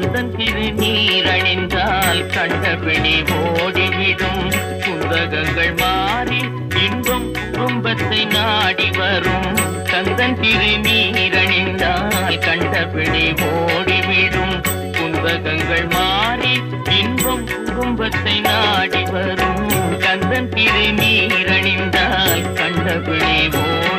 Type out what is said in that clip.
கந்தன் திருநீரணிந்தால் கண்டபிடி ஓடிவிடும். குந்தகங்கள் மாறி இன்பம் குடும்பத்தை நாடி வரும். கந்தன் திருநீரணிந்தால் கண்டபிடி ஓடிவிடும். குந்தகங்கள் மாறி இன்பம் குடும்பத்தை நாடி வரும். கந்தன் திருநீரணிந்தால் கண்டபிடி ஓடி